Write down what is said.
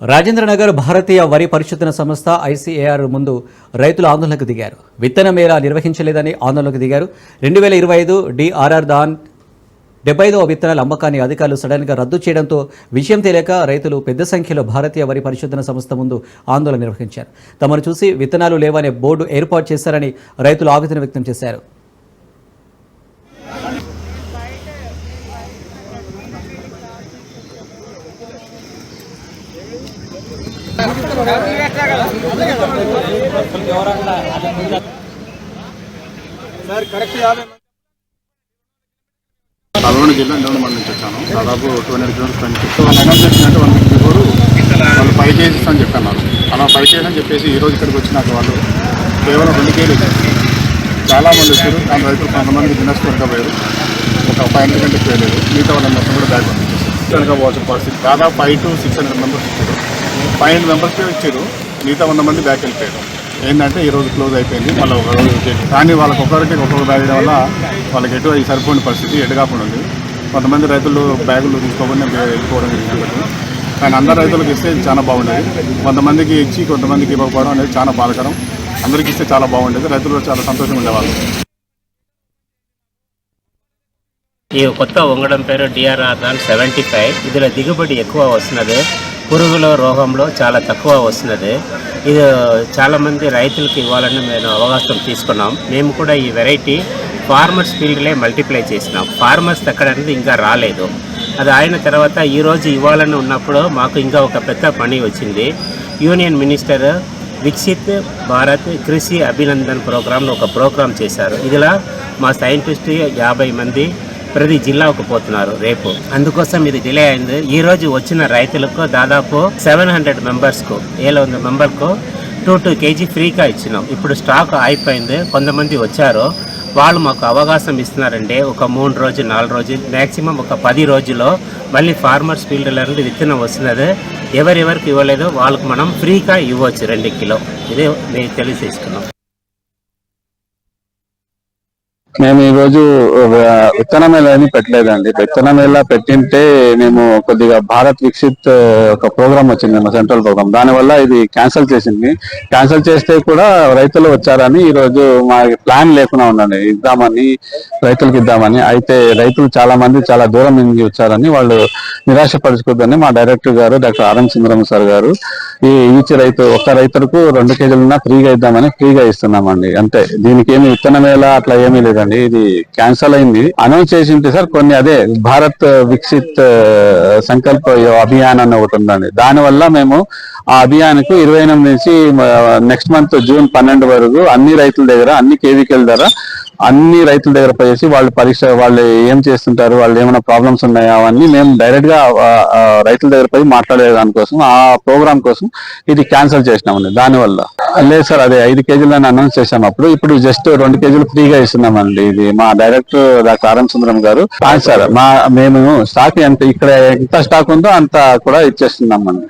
రాజేంద్రనగర్ భారతీయ వరి పరిశోధన సంస్థ ఐసీఏఆర్ ముందు రైతులు ఆందోళనకు దిగారు. విత్తన మేళ నిర్వహించలేదని ఆందోళనకు దిగారు. రెండు వేల ఇరవై ఐదు డిఆర్ఆర్ దాన్ డెబ్బై ఐదవ విత్తనాల అమ్మకాన్ని అధికారులు సడన్గా రద్దు చేయడంతో విషయం తెలియక రైతులు పెద్ద సంఖ్యలో భారతీయ వరి పరిశోధన సంస్థ ముందు ఆందోళన నిర్వహించారు. తమను చూసి విత్తనాలు లేవనే బోర్డు ఏర్పాటు చేశారని రైతులు ఆవేదన వ్యక్తం చేశారు. నల్గొండ జిల్లా ఇండోర్ మండలి నుంచి వచ్చాను. దాదాపు టూ హండ్రెడ్ కిలోమీటర్స్ పని వాళ్ళు అనౌన్స్ చేసినట్టు వన్ వీక్ బిఫోర్ వాళ్ళు ఫైవ్ కేజీస్ అని చెప్పన్నారు. అలా ఫైవ్ కేజీస్ అని చెప్పేసి ఈ రోజు ఇక్కడికి వచ్చినాక వాళ్ళు కేవలం రెండు కేజీలు చాలామంది వచ్చారు. కానీ రైతులు కొంతమంది బిజినెస్ పోయారు. ఒక ఫైవ్ హండ్రెడ్ కంటే పోయలేదు. మిగతా వాళ్ళ మొత్తం కూడా బ్యాక్ కనుక పోవాల్సిన పరిస్థితి. దాదాపు five to six hundred members ఇచ్చారు ఫైవ్ హండ్రెడ్ మెంబర్స్కే ఇచ్చారు. మిగతా వంద మంది బ్యాక్ వెళ్ళిపోయారు. ఏంటంటే ఈ రోజు క్లోజ్ అయిపోయింది. మళ్ళీ ఒక రోజు వచ్చేది కానీ వాళ్ళకి ఒకరికి ఒక్కొక్క బ్యాగ్ వల్ల వాళ్ళకి ఎటు అది సరిపోయిన పరిస్థితి ఎటు కాకుండా ఉంది. కొంతమంది రైతులు బ్యాగులు తీసుకోకుండా వెళ్ళిపోవడం జరిగింది. కానీ అందరు రైతులకు ఇస్తే చాలా బాగుండేది. కొంతమందికి ఇచ్చి కొంతమందికి ఇవ్వకపోవడం అనేది చాలా బాధకరం. అందరికీ ఇస్తే చాలా బాగుండేది. రైతులు చాలా సంతోషంగా ఉండేవాళ్ళు. ఈ కొత్త వంగడం పేరు డిఆర్ఆర్ సెవెంటీ ఫైవ్ ఇదిలో దిగుబడి ఎక్కువ వస్తున్నది. పురుగుల రోగంలో చాలా తక్కువ వస్తున్నది. ఇది చాలామంది రైతులకు ఇవ్వాలని మేము అవకాశం తీసుకున్నాం. మేము కూడా ఈ వెరైటీ ఫార్మర్స్ ఫీల్డ్లే మల్టిప్లై చేసినాం. ఫార్మర్స్ ఎక్కడ అనేది ఇంకా రాలేదు. అది అయిన తర్వాత ఈరోజు ఇవ్వాలని ఉన్నప్పుడు మాకు ఇంకా ఒక పెద్ద పని వచ్చింది. యూనియన్ మినిస్టర్ వికసిత్ భారత్ కృషి అభినందన్ ప్రోగ్రాంలో ఒక ప్రోగ్రామ్ చేశారు. ఇదిలా మా సైంటిస్ట్ యాభై మంది ప్రతి జిల్లాకు పోతున్నారు రేపు. అందుకోసం ఇది డిలే అయింది. ఈ రోజు వచ్చిన రైతులకు దాదాపు సెవెన్ హండ్రెడ్ మెంబర్స్కు వంద మెంబర్ మెంబర్కు టూ టూ కేజీ ఫ్రీగా ఇచ్చినాం. ఇప్పుడు స్టాక్ అయిపోయింది. కొంతమంది వచ్చారు. వాళ్ళు మాకు అవకాశం ఇస్తున్నారంటే ఒక మూడు రోజు నాలుగు రోజు మ్యాక్సిమం ఒక పది రోజుల్లో మళ్ళీ ఫార్మర్స్ ఫీల్డ్లో నుండి విత్తనం వస్తున్నది. ఎవరెవరికి ఇవ్వలేదో వాళ్ళకు మనం ఫ్రీగా ఇవ్వచ్చు రెండు కిలో. ఇదే మేము తెలియజేసుకున్నాం మేము ఈ రోజు ఆ, విత్తన పెట్టలేదండి. విత్తన మేళ పెట్టింటే మేము కొద్దిగా భారత్ వికసిత్ ఒక ప్రోగ్రామ్ వచ్చింది మా సెంట్రల్ ప్రోగ్రామ్. దానివల్ల ఇది క్యాన్సిల్ చేసింది. క్యాన్సిల్ చేస్తే కూడా రైతులు వచ్చారని ఈ రోజు మా ప్లాన్ లేకుండా ఉండండి ఇద్దామని రైతులకు ఇద్దామని. అయితే రైతులు చాలా మంది చాలా దూరం నుంచి వచ్చారని వాళ్ళు నిరాశపరచుకోద్దని మా డైరెక్టర్ గారు డాక్టర్ ఆర్ఎం సుందరం సార్ గారు ఈ ఈచ్ రైతు ఒక్క రైతులకు రెండు కేజీలున్నా ఫ్రీగా ఇద్దామని ఫ్రీగా ఇస్తున్నామండి. అంతే. దీనికి ఏమి విత్తన మేళ అట్లా ఏమీ లేదండి. ఇది క్యాన్సల్ అయింది. అనౌన్స్ చేసి సార్ కొన్ని అదే భారత్ వికసిత్ సంకల్ప అభియాన్ అని ఒకటి ఉందండి. దానివల్ల మేము ఆ అభియాన్కు ఇరవై ఎనిమిది నుంచి నెక్స్ట్ మంత్ జూన్ పన్నెండు వరకు అన్ని రైతుల దగ్గర అన్ని కేవీకెల ధర అన్ని రైతుల దగ్గర పోయేసి వాళ్ళు పరీక్ష వాళ్ళు ఏం చేస్తుంటారు వాళ్ళు ఏమైనా ప్రాబ్లమ్స్ ఉన్నాయా అవన్నీ మేము డైరెక్ట్గా ఆ, రైతుల దగ్గర పోయి మాట్లాడే దానికోసం ఆ ప్రోగ్రామ్ కోసం ఇది క్యాన్సిల్ చేసినామండి దానివల్ల. లేదు సార్ అదే ఐదు కేజీలని అనౌన్స్ చేసాం అప్పుడు. ఇప్పుడు జస్ట్ రెండు కేజీలు ఫ్రీగా ఇస్తున్నామండి ఇది. మా డైరెక్టర్ డాక్టర్ ఆరం సుందరం గారు. సార్ మా మేము స్టాక్ ఎంత ఇక్కడ ఎంత స్టాక్ ఉందో అంత కూడా ఇచ్చేస్తున్నామండి.